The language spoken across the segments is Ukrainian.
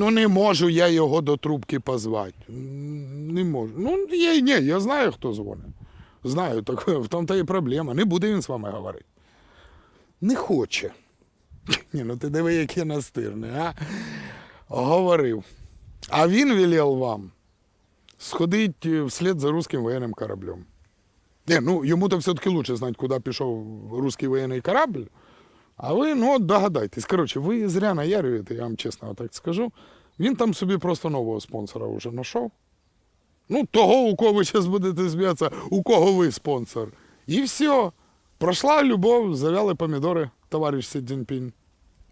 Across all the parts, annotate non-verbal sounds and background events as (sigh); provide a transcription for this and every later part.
Ну не можу я його до трубки позвати. Не можу. Ну, я, ні, я знаю, хто дзвонить. Знаю, так в тому та і проблема. Не буде він з вами говорити. Не хоче. (laughs) Ні, ну ти диви, який настирний, а? Говорив. А він велів вам сходить е, вслед за русским воєнним кораблем. Не, ну йому то все-таки лучше знати, куди пішов русський воєнний корабль. А ви, ну, от догадайтесь. Коротше, ви зря наярюєте, я вам чесно так скажу. Він там собі просто нового спонсора вже знайшов. Ну, того, у кого ви зараз будете сміятися, у кого ви спонсор. І все. Пройшла любов, завяли помідори, товариш Сі Цзіньпінь.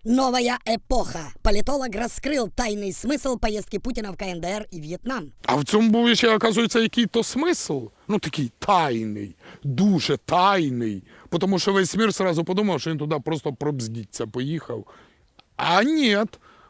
Новая эпоха. Политолог раскрыл тайный смысл поездки Путина в КНДР и Вьетнам. А в цьому був ще, оказується, який-то смисл. Ну, такий тайний, дуже тайний. Тому що весь мір сразу подумав, що він туди просто пробздіться поїхав. А ні.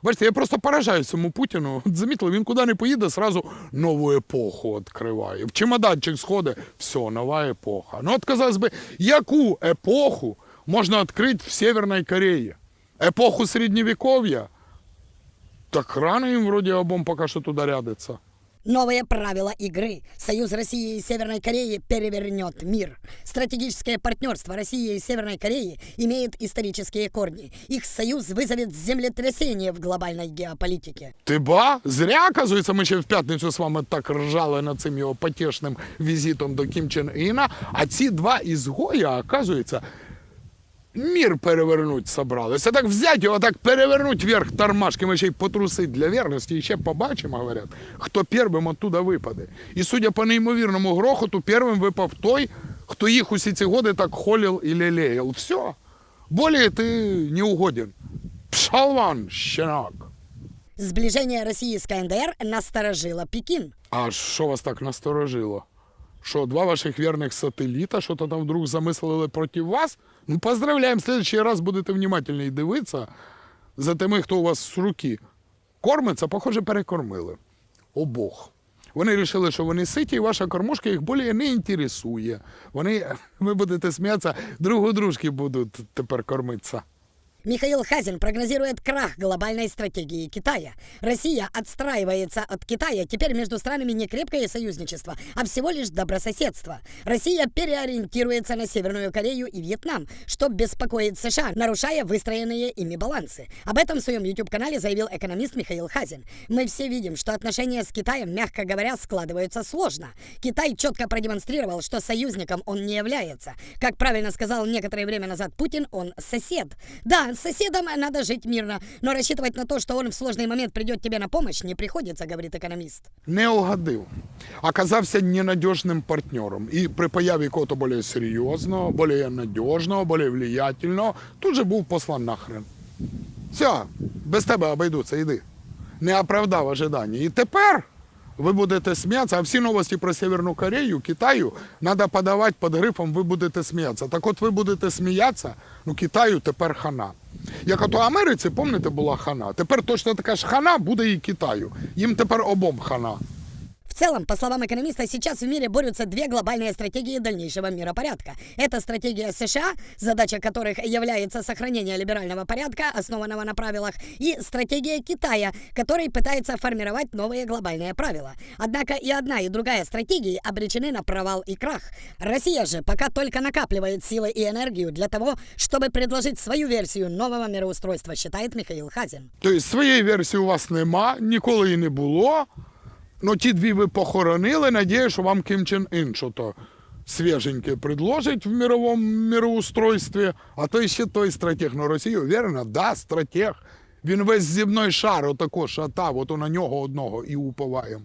Бачите, я просто поражаюсь цьому Путіну. От Замітили, він куди не поїде, сразу нову епоху відкриває. В чемоданчик сходить, все, нова епоха. Ну, от казалось би, яку епоху можна відкрити в Северній Кореї? Епоху середньовіков'я? Так рано їм вроді обом поки що туди рядиться. Новые правила игры. Союз России и Северной Кореи перевернет мир. Стратегическое партнерство России и Северной Кореи имеет исторические корни. Их союз вызовет землетрясение в глобальной геополитике. Ти ба? Зря, оказується, ми ще в п'ятницю з вами так ржали над цим його потішним візитом до Кім Чен Іна. А ці два ізгоя, оказується, Мір перевернуть собралися. Так взять його, так перевернуть вверх тормашками, ще й потрусить для верності, і ще побачимо, говорять, хто першим оттуда випаде. І судя по неймовірному грохоту, першим випав той, хто їх усі ці годи так холів і лелеяв. Все. Более ти не угоден. Пшал вон, щенок. Сближение России с КНДР насторожило Пекин. А що вас так насторожило? Що, два ваших вірних сателіта, що то там вдруг замислили проти вас? Ну, поздравляємо, в следующий раз будете внимательні дивитися за тими, хто у вас з руки кормиться, похоже, перекормили. Обох. Вони вирішили, що вони ситі, і ваша кормушка їх більше не інтересує. Вони, (laughs) ви будете сміятися, друг у дружки будуть тепер кормитися. Михаил Хазин прогнозирует крах глобальной стратегии Китая. Россия отстраивается от Китая. Теперь между странами не крепкое союзничество, а всего лишь добрососедство. Россия переориентируется на Северную Корею и Вьетнам, что беспокоит США, нарушая выстроенные ими балансы. Об этом в своем YouTube-канале заявил экономист Михаил Хазин. Мы все видим, что отношения с Китаем, мягко говоря, складываются сложно. Китай четко продемонстрировал, что союзником он не является. Как правильно сказал некоторое время назад Путин, он сосед. Да, с соседом надо жить мирно, но рассчитывать на то, что он в сложный момент придет тебе на помощь, не приходится, говорит экономист. не угодив. Оказався ненадіжним партнером. І при появі кого-то більш серйозного, більш надіжного, більш влиятельного, тут же був послан нахрен. Все, без тебе обійдуться, йди. Не оправдав ожидання. І тепер ви будете сміятися, а всі новості про Северну Корею, Китаю треба подавати під грифом ви будете сміятися. Так от ви будете сміятися, ну Китаю тепер хана. Як от у Америці, пам'ятаєте, була хана. Тепер точно така ж хана буде і Китаю. Їм тепер обом хана. В целом, по словам экономиста, сейчас в мире борются две глобальные стратегии дальнейшего миропорядка. Это стратегия США, задача которых является сохранение либерального порядка, основанного на правилах, и стратегия Китая, который пытается формировать новые глобальные правила. Однако и одна, и другая стратегии обречены на провал и крах. Россия же пока только накапливает силы и энергию для того, чтобы предложить свою версию нового мироустройства, считает Михаил Хазин. Тобто своєї версії у вас нема, ніколи її не було. Ну ті дві ви похоронили, надію, що вам Кім Чен Ін що-то свіженьке предложить в мировому мироустройстві, а то ще той стратег на Росію, вірно, да, стратег. Він весь земной шар отако шатав, от на нього одного і уповаємо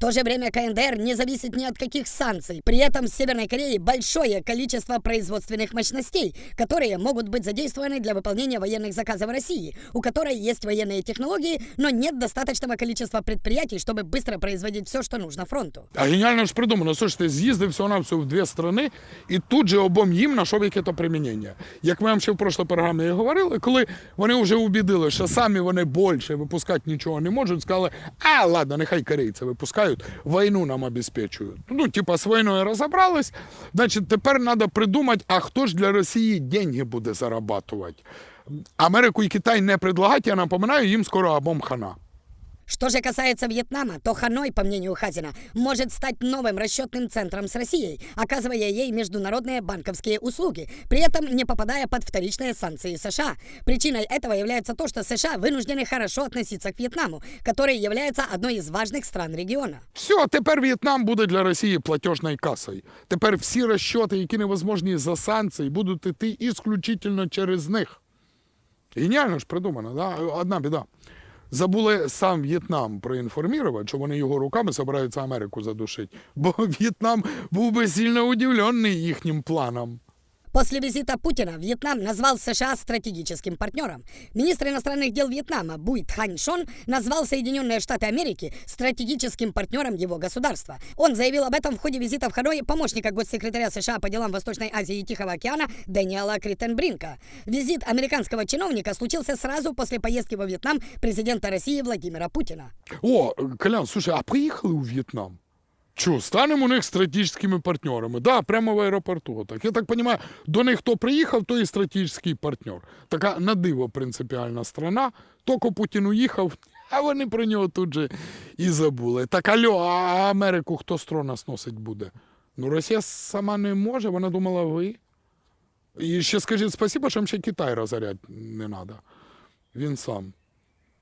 В то же время КНДР не зависит ни от каких санкций. При этом в Северной Корее большое количество производственных мощностей, которые могут быть задействованы для выполнения военных заказов России, у которой есть военные технологии, но нет достаточного количества предприятий, чтобы быстро производить все, что нужно фронту. А геніально ж придумано, слушайте, з'їздив всього на в дві сторони, і тут же обом їм знайшов яке-то примінення. Як ми вам ще в прошлій програмі і говорили, коли вони вже убідили, що самі вони більше випускати нічого не можуть, сказали, а ладно, нехай корейці випускають, війну нам обезпечують. Ну, типа, з війною розібрались, значить, тепер треба придумати, а хто ж для Росії деньги буде зарабатувати. Америку і Китай не предлагать, я напоминаю, їм скоро обом хана. Что же касается Вьетнама, то Ханой, по мнению Хазина, может стать новым расчетным центром с Россией, оказывая ей международные банковские услуги, при этом не попадая под вторичные санкции США. Причиной этого является то, что США вынуждены хорошо относиться к Вьетнаму, который является одной из важных стран региона. Все, тепер В'єтнам буде для Росії платіжною касою. Тепер всі розчоти, які невозможні за санкції, будуть йти ісключительно через них. Геніально ж придумано, да? одна біда. Забули сам В'єтнам проінформувати, що вони його руками збираються Америку задушити. Бо В'єтнам був би сильно удивлений їхнім планом. После визита Путина Вьетнам назвал США стратегическим партнером. Министр иностранных дел Вьетнама Буй Тхань Шон назвал Соединенные Штаты Америки стратегическим партнером его государства. Он заявил об этом в ходе визита в Ханой помощника госсекретаря США по делам Восточной Азии и Тихого океана Дэниела Криттенбринка. Визит американского чиновника случился сразу после поездки во Вьетнам президента России Владимира Путина. О, Колян, слушай, а поїхали у В'єтнам? Чо, станемо у них стратегічними партнерами? Да, прямо в аеропорту. Так. Я так розумію, до них хто приїхав, то і стратегічний партнер. Така на диво принципіальна страна. Тільки Путін уїхав, (laughs) а вони про нього тут же і забули. Так алло, а Америку хто з трона сносить буде? Ну, Росія сама не може, вона думала, ви. І ще скажіть спасибо, що їм ще Китай розорять не треба. Він сам.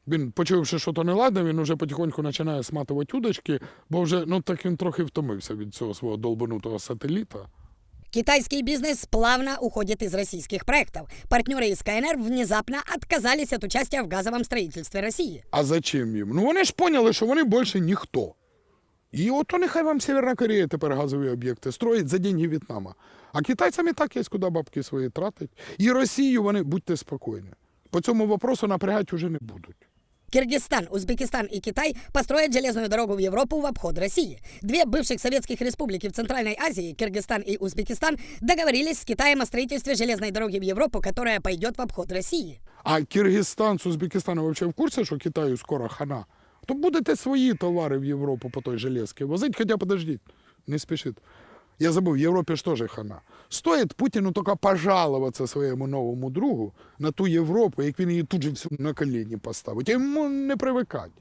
Він, почувши, що то не ладно, він уже потихоньку починає сматувати удочки, бо вже ну так він трохи втомився від цього свого долбанутого сателіта. Китайский бизнес плавно уходит из российских проектов. Партнеры из КНР внезапно отказались от участия в газовом строительстве России. А зачем їм? Ну вони ж поняли, що вони більше ніхто. І ото нехай вам Северна Корея тепер газові об'єкти строїть за деньги В'єтнама. А китайцям і так є куди бабки свої тратить. І Росію вони, будьте спокійні. По цьому вопросу напрягати вже не будуть. Киргизстан, Узбекистан и Китай построят железную дорогу в Европу в обход России. Две бывших советских республики в Центральной Азии, Киргизстан и Узбекистан, договорились с Китаем о строительстве железной дороги в Европу, которая пойдет в обход России. А Киргизстан з Узбекистаном взагалі в курсі, що Китаю скоро хана? То будете свої товари в Європу по той железці возити, хоча подождіть, не спішіть. Я забув, в Європі ж теж хана. Стоїть Путіну тільки пожалуватися своєму новому другу на ту Європу, як він її тут же всю на коліні поставить. Йому не привикать.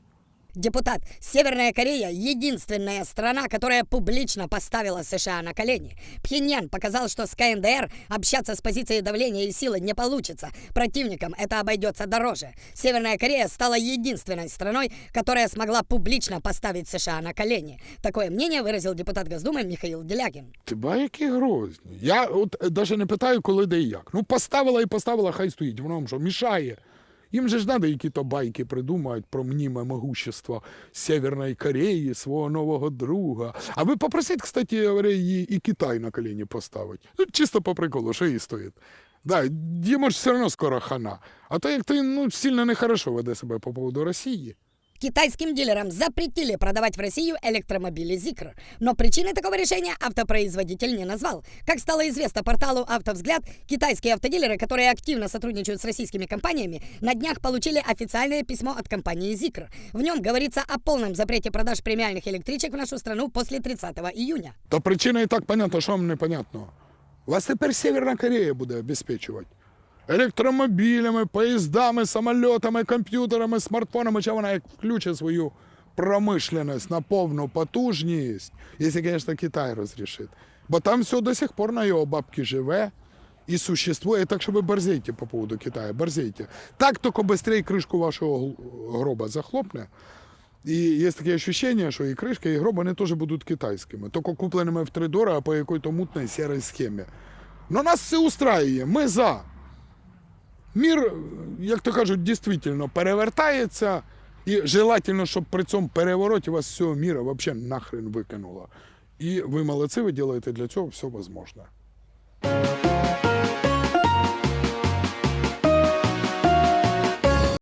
Депутат, Северная Корея – единственная страна, которая публично поставила США на колени. Пхеньян показал, что с КНДР общаться с позиции давления и силы не получится. Противникам это обойдется дороже. Северная Корея стала единственной страной, которая смогла публично поставить США на колени. Такое мнение выразил депутат Госдумы Михаил Делягин. Ти ба які грозні. Я от навіть не питаю, коли де і як. Ну, поставила і поставила, хай стоїть. Воно вам що, мішає. Їм же ж надо які-то байки придумають про мніме могущество Северної Кореї, свого нового друга. А ви попросіть, кстати, її і Китай на коліні поставить. Ну, чисто по приколу, що їй стоїть. Да, йому ж все одно скоро хана. А то як ти ну, сильно нехорошо веде себе по поводу Росії. Китайским дилерам запретили продавать в Россию электромобили Зикр. Но причины такого решения автопроизводитель не назвал. Как стало известно порталу «Автовзгляд», китайские автодилеры, которые активно сотрудничают с российскими компаниями, на днях получили официальное письмо от компании Зикр. В нем говорится о полном запрете продаж премиальных электричек в нашу страну после 30 июня. Та причина і так понятна, що вам непонятно. Вас тепер Северна Корея буде обезпечувати. Електромобілями, поїздами, самольотами, комп'ютерами, смартфонами, чи вона як включить свою промишленість на повну потужність, якщо, звісно, Китай розрішить. Бо там все до сих пор на його бабки живе і существує. Так що ви борзейте по поводу Китаю, борзейте. Так тільки швидше кришку вашого гроба захлопне, і є таке відчуття, що і кришка, і гроб вони теж будуть китайськими, тільки купленими в три дора по якоїсь мутній сірій схемі. Но нас це устраює, ми за. Мір, як то кажуть, дійсно перевертається, і желательно, щоб при цьому перевороті вас з цього міра взагалі нахрен викинуло. І ви молодці, ви робите для цього все можливе.